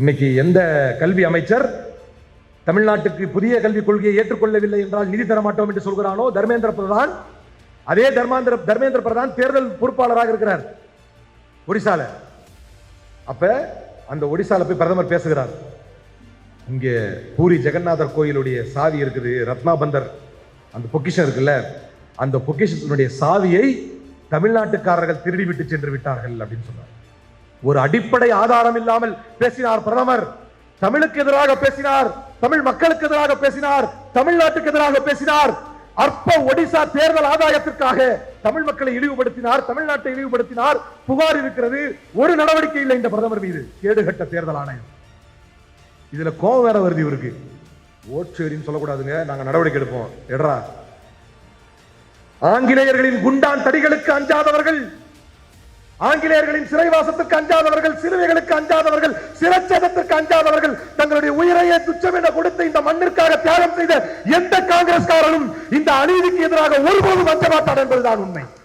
இன்னைக்கு எந்த கல்வி அமைச்சர் தமிழ்நாட்டுக்கு புதிய கல்விக் கொள்கையை ஏற்றுக்கொள்ளவில்லை என்றால் நிதி தர மாட்டோம் என்று சொல்கிறானோ? தர்மேந்திர பிரதான்? அதே தர்மாந்திர தர்மேந்திர பிரதான் தேர்தல் பொறுப்பாளராக இருக்கிறார். ஒடிசால. அப்ப அந்த ஒடிசால போய் பிரதமர் பேசுகிறார். இங்கே பூரி ஜெகநாதர் கோயிலுடைய சாவி இருக்குது ரத்னாபந்தர். அந்த பொக்கிஷம் இருக்குல்ல? அந்த பொக்கிஷத்தினுடைய சாவியை தமிழ்நாட்டுக்காரர்கள் திருடி விட்டு சென்று விட்டார்கள் அப்படின்னு சொன்னார் ஒரு அடிப்படை ஆதாரம் இல்லாமல் பேசினார் பிரதமர். தமிழுக்கு எதிராக பேசினார் தமிழ் மக்களுக்கு எதிராக பேசினார் தமிழ்நாட்டுக்கு எதிராக பேசினார். அற்ப ஒடிசா தேர்தல் ஆதாயத்திற்காக தமிழ் மக்களை இழிவுபடுத்தினார் தமிழ்நாட்டை இழிவுபடுத்தினார். புகார் இருக்கிறது ஒரு நடவடிக்கை இல்லை இந்த பிரதமர் மீது. கேடுகட்ட தேர்தல் ஆணையம். இதுல கோவம் வேற வருது இவருக்கு. ஓட்சேரின்னு சொல்லக்கூடாதுங்க நாங்க நடவடிக்கை எடுப்போம். எடுறா. ஆங்கிலேயர்களின் குண்டான் தடிகளுக்கு அஞ்சாதவர்கள் ஆங்கிலேயர்களின் சிறைவாசத்துக்கு அஞ்சாதவர்கள் சிறுவைகளுக்கு அஞ்சாதவர்கள் சிரச்சதத்திற்கு அஞ்சாதவர்கள் தங்களுடைய உயிரையே துச்சம் என கொடுத்து இந்த மண்ணிற்காக தியாகம் செய்த எந்த காங்கிரஸ்காரனும் இந்த அநீதிக்கு எதிராக ஒருபோதும் அஞ்சமாட்டார் என்பதுதான் உண்மை.